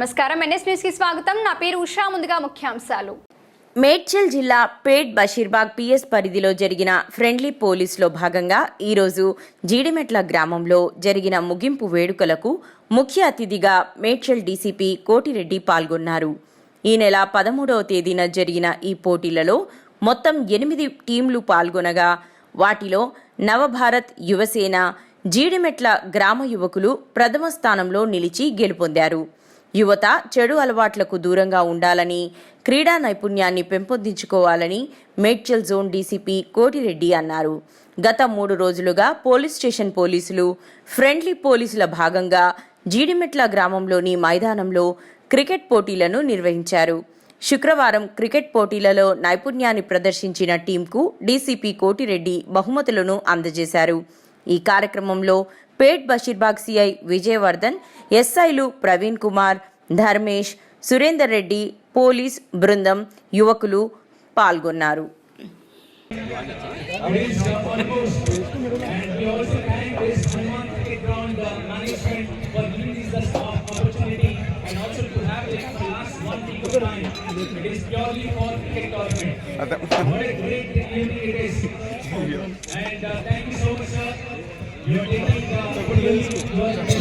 నమస్కారం. ఎన్ఎస్ న్యూస్కి స్వాగతం. నా పేరు ఉషా. ముందుగా ముఖ్యాంశాలు. మేడ్చల్ జిల్లా పేట్ బషీర్బాగ్ పిఎస్ పరిధిలో జరిగిన ఫ్రెండ్లీ పోలీస్లో భాగంగా ఈరోజు జీడిమెట్ల గ్రామంలో జరిగిన ముగింపు వేడుకలకు ముఖ్య అతిథిగా మేడ్చల్ డీసీపీ కోటిరెడ్డి పాల్గొన్నారు. ఈ నెల పదమూడవ తేదీన జరిగిన ఈ పోటీలలో మొత్తం ఎనిమిది టీంలు పాల్గొనగా వాటిలో నవభారత్ యువసేన జీడిమెట్ల గ్రామ యువకులు ప్రథమ స్థానంలో నిలిచి గెలుపొందారు. యువత చెడు అలవాట్లకు దూరంగా ఉండాలని క్రీడా నైపుణ్యాన్ని పెంపొందించుకోవాలని మేడ్చల్ జోన్ డీసీపీ కోటిరెడ్డి అన్నారు. గత మూడు రోజులుగా పోలీస్ స్టేషన్ పోలీసులు ఫ్రెండ్లీ పోలీసుల భాగంగా జీడిమెట్ల గ్రామంలోని మైదానంలో క్రికెట్ పోటీలను నిర్వహించారు. శుక్రవారం క్రికెట్ పోటీలలో నైపుణ్యాన్ని ప్రదర్శించిన టీంకు డీసీపీ కోటిరెడ్డి బహుమతులను అందజేశారు. ఈ కార్యక్రమంలో పేట్ బషీర్బాగ్ సిఐ విజయవర్ధన్ ఎస్ఐలు ప్రవీణ్ కుమార్ ధర్మేష్ సురేందర్ రెడ్డి పోలీస్ బృందం యువకులు పాల్గొన్నారు uh, uh. It is purely for cricket tournament. What a great evening it is. And uh,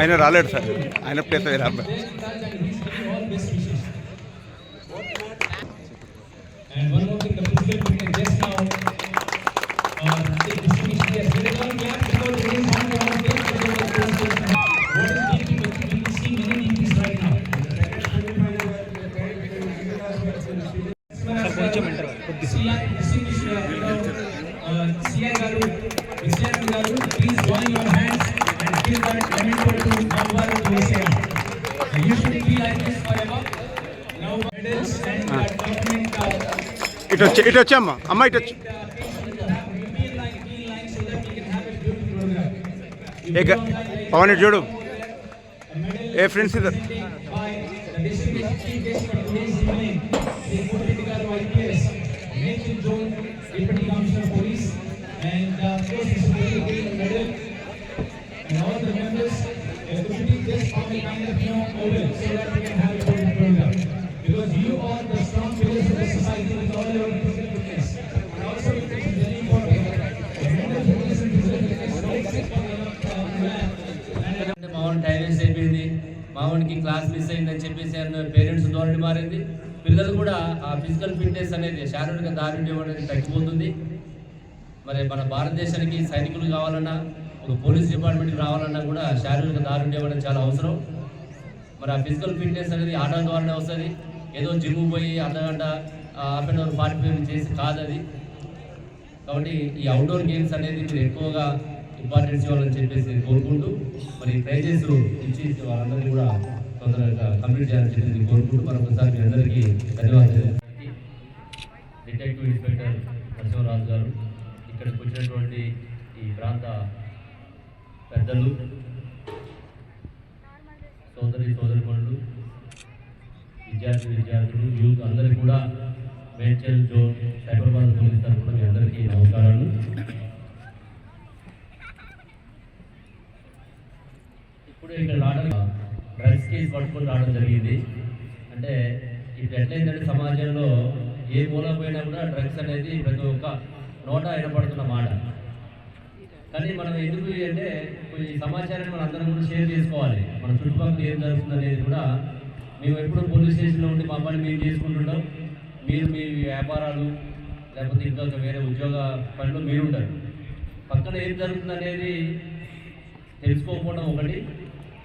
ఆయన రాలేడు సార్ ఆయన ప్లేస్ వేరే అబ్బాయి And one more thing, the physical ఇటు వచ్చి ఇటు వచ్చామ్మా అమ్మ అమ్మ ఇటు వచ్చి ఏ పవన్ ఇటు చూడు ఏ ఫ్రెండ్స్ ఇద్దరు And uh, of course, Mr. Modi getting medal. And all the members, uh, could you just form a kind of, you know, so that we can have చెప్పేసి అన్న పేరెంట్స్ ధోరణి మారింది. పిల్లలు కూడా ఆ ఫిజికల్ ఫిట్నెస్ అనేది శారీరక దారుణ్యం అనేది తగ్గిపోతుంది. మరి మన భారతదేశానికి సైనికులు కావాలన్నా ఒక పోలీస్ డిపార్ట్మెంట్కి రావాలన్నా కూడా శారీరక దారుణ్యం అనేది చాలా అవసరం. మరి ఆ ఫిజికల్ ఫిట్నెస్ అనేది ఆటల ద్వారానే వస్తుంది. ఏదో జిమ్ పోయి అర్ధగంట half an hour forty five చేసి కాదు అది. కాబట్టి ఈ అవుట్డోర్ గేమ్స్ అనేది మీరు ఎక్కువగా ఇంపార్టెన్స్ ఇవ్వాలని చెప్పేసి కోరుకుంటూ మరి ప్రైజెస్ ఇచ్చి వాళ్ళందరినీ కూడా తొందరగా కంప్లీట్ చేయాలని చెప్పేసి కోరుకుంటూ మరొకసారి మీ అందరికీ ధన్యవాదాలు. డిటెక్టివ్ ఇన్స్పెక్టర్ నరసింహరాజు గారు ఇక్కడికి వచ్చినటువంటి ఈ ప్రాంత పెద్దలు సోదరి సోదరిమణులు విద్యార్థి విద్యార్థులు యూత్ అందరికీ కూడా మేడ్చల్ జోన్ సైబరాబాద్ పోలీస్ తరఫున మీ అందరికీ నమస్కారాలు. ఇప్పుడు ఇక్కడ రావడం డ్రగ్స్ కేసు పట్టుకొని రావడం జరిగింది. అంటే ఇప్పుడు ఎట్లయిందంటే సమాజంలో ఏ మూల పోయినా కూడా డ్రగ్స్ అనేది ప్రతి ఒక్క నోట వినపడుతున్న మాట. కానీ మనం ఎందుకు అంటే ఈ సమాచారాన్ని మనం అందరం కూడా షేర్ చేసుకోవాలి. మన చుట్టుపక్కల ఏం జరుగుతుంది అనేది కూడా మేము ఎప్పుడు పోలీస్ స్టేషన్లో ఉండి మా పని మేము చేసుకుంటుంటాం. మీరు మీ వ్యాపారాలు లేకపోతే ఇంకా వేరే ఉద్యోగ పనిలో మీరు ఉంటారు పక్కన ఏం జరుగుతుంది అనేది తెలుసుకోకపోవడం ఒకటి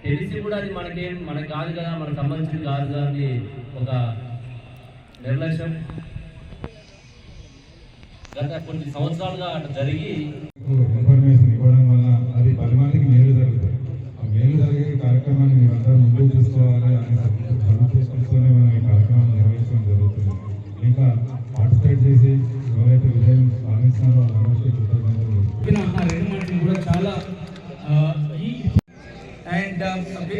తెలిసి కూడా అది మనకేం మనకు కాదు కదా మనకు సంబంధించింది కాదు కదా అని ఒక నిర్లక్ష్యం. గత కొన్ని సంవత్సరాలుగా అటు జరిగి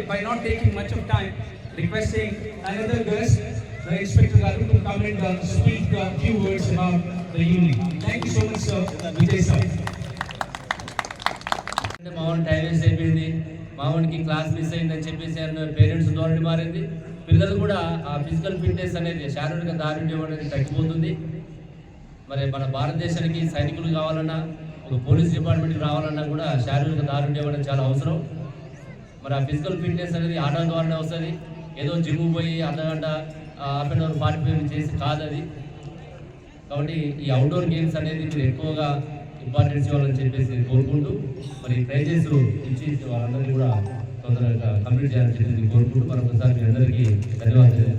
by not taking much of time, requesting another guest, the Inspector Garu, to come and uh, speak a few words about the evening. Thank you so much, sir. Vijay sir. అంటే మామూలు టైం వేస్ట్ అయిపోయింది మామూలుకి class miss అయిందని చెప్పేసి అన్న parents ధోరణి మారింది పిల్లలు కూడా ఆ ఫిజికల్ ఫిట్నెస్ అనేది శారీరక దారుణ్యం అనేది తగ్గిపోతుంది మరి మన భారతదేశానికి సైనికులు కావాలన్నా ఒక పోలీస్ డిపార్ట్మెంట్కి రావాలన్నా కూడా శారీరక దారుణ్యం అనేది చాలా అవసరం మరి ఆ ఫిజికల్ ఫిట్నెస్ అనేది ఆటల ద్వారానే వస్తుంది. ఏదో జిమ్ పోయి అర్ధగంట హాఫ్ అన్ అవర్ పార్టీ చేసి కాదు అది కాబట్టి ఈ అవుట్డోర్ గేమ్స్ అనేది మీరు ఎక్కువగా ఇంపార్టెన్స్ ఇవ్వాలని చెప్పేసి కోరుకుంటూ మరి ప్రైజెస్ ఇచ్చి వాళ్ళందరినీ కూడా తొందరగా కంప్లీట్ చేయాలని చెప్పేసి కోరుకుంటూ మరొకసారి మీ అందరికీ ధన్యవాదాలు.